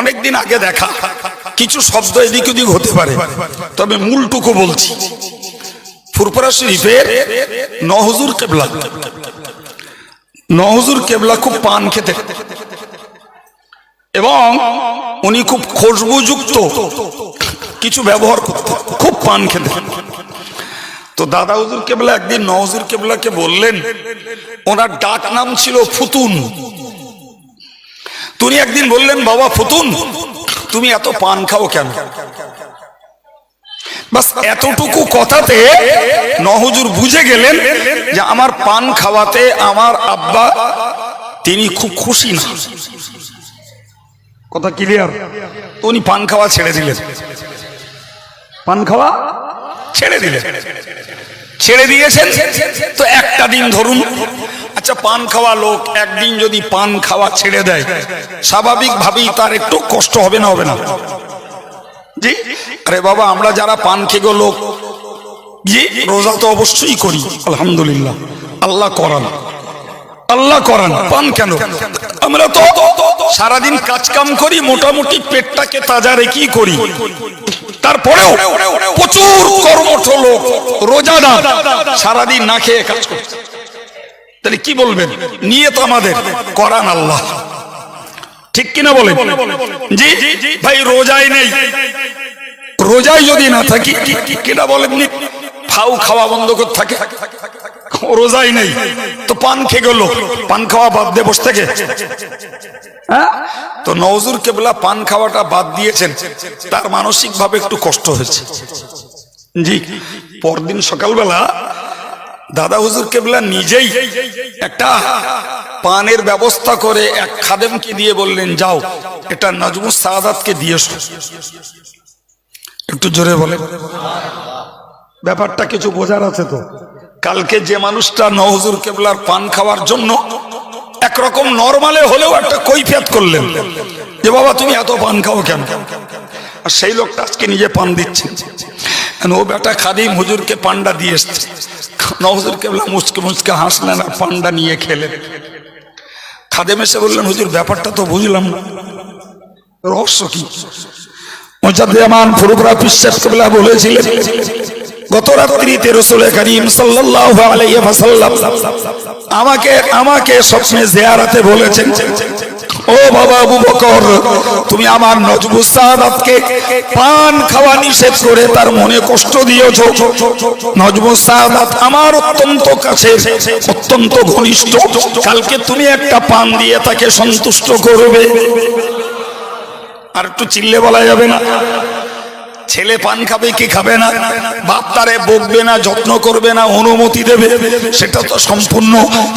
অনেকদিন আগে দেখা। কিছু শব্দ এদিক ওদিক হতে পারে। তবে মূলটুকু বলছি ফুরপুরা শরীফের নহজুর কেবলা। নহজুর কেবলা খুব পান খেতে। এবং উনি খুব খুশবুযুক্ত কিছু ব্যবহার করতেন খুব পান খেতেন তো দাদা হুজুর কেবলা একদিন নহজুর কেবলাকে বললেন, ওনার ডাক নাম ছিল ফুতুন। তুমি একদিন বললেন বাবা ফুতুন তুমি এত পান খাও কেন? বাস এতটুকু কথাতে নহজুর বুঝে গেলেন যে আমার পান খাওয়াতে আমার আব্বা তিনি খুব খুশি না। কথা ক্লিয়ার তো উনি পান খাওয়া ছেড়ে দিলেন। পান খাওয়া? ছেড়ে দিলেন। ছেড়ে দিয়েছেন। তো একটা দিন ধরুন আচ্ছা পান খাওয়া লোক একদিন যদি পান খাওয়া ছেড়ে দেয় স্বাভাবিক ভাবেই তার একটু কষ্ট হবে না হবে না? জি? আরে বাবা, আমরা যারা পান খেগো লোক, জি? রোজা তো অবশ্যই করি, আলহামদুলিল্লাহ। আল্লাহ করান। আল্লাহ করান। পান কেন? আমরা তো সারাদিন কাজ কাম করি, মোটামুটি পেটটাকে তাজা রেখেই করি। তারপরেও প্রচুর কর্মঠ লোক, রোজাদার, সারাদিন না খেয়ে কাজ করছে। তাহলে কি বলবেন? নিয়ে তো আমাদের। করান আল্লাহ। ঠিক কিনা বলে জি ভাই, রোজাই নেই। রোজাই যদি না থাকি, কিনা বলেননি ফাউ খাওয়া বন্ধ করে থাকে। রোজাই নেই। তো পান খেয়ে গেল। পান খাওয়া বাদ দিয়ে বসে থেকে। হ্যাঁ? তো নজরুল কেবলা পান খাওয়াটা বাদ দিয়েছেন। তার মানসিক ভাবে একটু কষ্ট হয়েছে। জি, পরদিন সকালবেলা দাদা হুজুর কেবলা নিজেই একটা পানের ব্যবস্থা করে এক খাদেমকে দিয়ে বললেন, যাও, এটা নাজমুস সাদাতকে দিয়ে। একটু জোরে বলে ব্যাপারটা কিছু বোঝার আছে তো? কালকে যে মানুষটা নজরুল কেবলার পান খাওয়ার জন্য একরকম নর্মালে হলেও একটা কৈফিয়ত করলেন। যে বাবা, তুমি এত পান খাও কেন? আর সেই লোকটা আজকে নিজে পান দিচ্ছে। ও বেটা খাদিম হুজুরকে পান্ডা দিয়ে এসছে নজরুল কেবলা মুচকে মুচকে হাসলেন আর পান্ডা নিয়ে খেলেন খাদেম এসে বললেন হুজুর ব্যাপারটা তো বুঝলাম না রহস্য কি গত আমাকে আমাকে স্বপ্নে জিয়ারাতে বলেছেন ও বাবা আবু বকর, তুমি আমার নজবুস সাদাতকে পান খাওয়া নিষেধ করে তার মনে কষ্ট দিয়েছ। নজবুস সাদাত আমার অত্যন্ত কাছে, অত্যন্ত ঘনিষ্ঠ। কালকে তুমি একটা পান দিয়ে তাকে সন্তুষ্ট করবে। আর একটু চিল্লে বলা যাবে না? ছেলে পান খাবে কি খাবে না? বাপ তারে বকবে না, যত্ন করবে না, অনুমতি দেবে। সেটা তো সম্পূর্ণ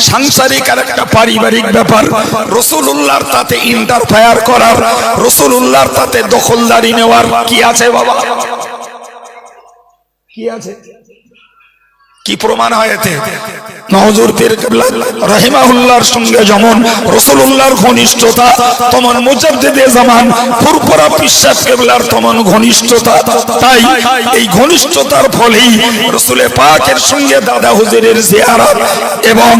সাংসারিক আর একটা পারিবারিক ব্যাপার। রসুল্লাহর তাতে ইন্টারফায়ার করার রসুল্লাহর তাতে দখলদারি নেওয়ার কি আছে বাবা? কি আছে? কি প্রমাণ হয় এতে? নজর পীর সঙ্গে যেমন ঘনিষ্ঠতা মুজাদ্দিদে জামান ঘনিষ্ঠতা। তাই এই ঘনিষ্ঠতার ফলেই পাকের সঙ্গে দাদা হুজুরের জিয়ারাত এবং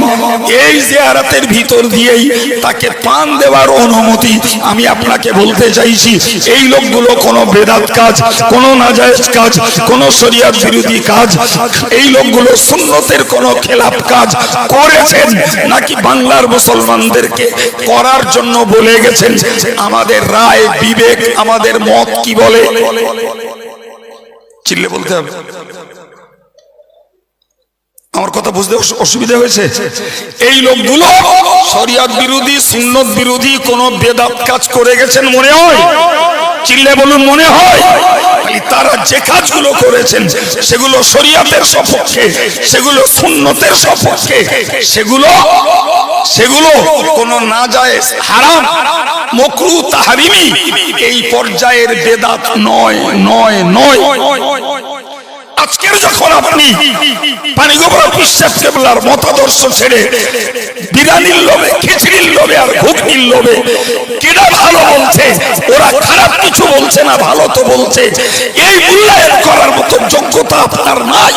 এই জিয়ারাতের ভিতর দিয়েই তাকে পান দেওয়ার অনুমতি আমি আপনাকে বলতে চাইছি। এই লোকগুলো কোনো বেদাত কাজ, কোনো নাজায়েজ কাজ, কোনো শরিয়াত বিরোধী কাজ, এই লোকগুলো সুন্নতের কোনো খেলাপ কাজ করেছেন নাকি বাংলার মুসলমানদেরকে করার জন্য বলে গেছেন? আমাদের রায়, বিবেক, আমাদের মত কি বলে? চিল্লে বলতে হবে। আমার কথা বুঝতে অসুবিধা হয়েছে? এই লোকগুলো শরিয়ত বিরোধী, সুন্নত বিরোধী কোন বেদাত কাজ করে গেছেন মনে হয়? চিল্লে বলুন, মনে হয়? তারা যে কাজগুলো করেছেন, সেগুলো শরিয়াতের সপক্ষে, সেগুলো সুন্নতের সপক্ষে, সেগুলো সেগুলো কোন না যায় হারাম, মকরু, তাহারিমি এই পর্যায়ের বেদাত নয় নয় নয়। আজকের যখন আপনি পানিগোপাল বিশ্বাস কেবলার মতাদর্শ ছেড়ে বিরানির লোভে, খিচড়ির লোভে আর ঘুগনির লোভে কেনা ভালো বলছে? ওরা খারাপ কিছু বলছে না, ভালো তো বলছে। এই মূল্যায়ন করার মতো যোগ্যতা আপনার নাই।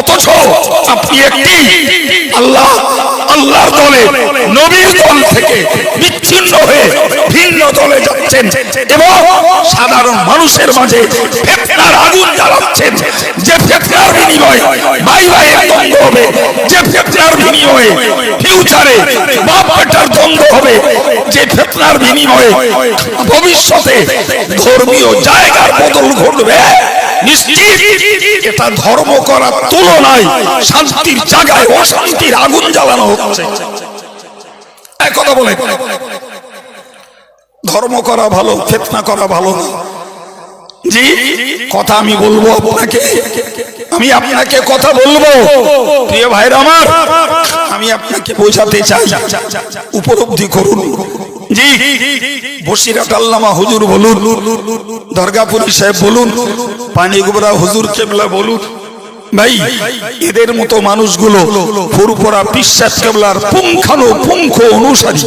অথচ আপনি একটি আল্লাহ, আল্লাহর দলে, নবীর দল থেকে বিচ্ছিন্ন হয়ে ভিন্ন দলে যাচ্ছেন এবং সাধারণ মানুষের মাঝে ফেতনার আগুন জ্বালাচ্ছেন। যে ফেতনার বিনিময়ে ভাই ভাইয়ের দ্বন্দ্ব হবে, যে ফেতনার বিনিময়ে ফিউচারে বাপ বেটার দ্বন্দ্ব হবে, যে ফেতনার বিনিময়ে ভবিষ্যতে ধর্মীয় জায়গার বদল ঘটবে। এটা ধর্ম করার তুলনায় শান্তির জায়গায় অশান্তির আগুন জ্বালানো হচ্ছে। কথা বলে, ধর্ম করা ভালো, ফেতনা করা ভালো না। জি, কথা আমি বলব আপনাকে, আমি আপনাকে কথা বলব। প্রিয় ভাইরা আমার, আমি আপনাকে বোঝাতে চাই, উপলব্ধি করুন। জি বসিরাট আল্লামা হুজুর বলুন, দরগাপুরি সাহেব বলুন পানিগুবরা হুজুর কেবলা বলুন। ভাই, এদের মতো মানুষগুলো ফুরফুরা বিশ্বাস কেবলার পুঙ্খানো পুঙ্খ অনুসারী।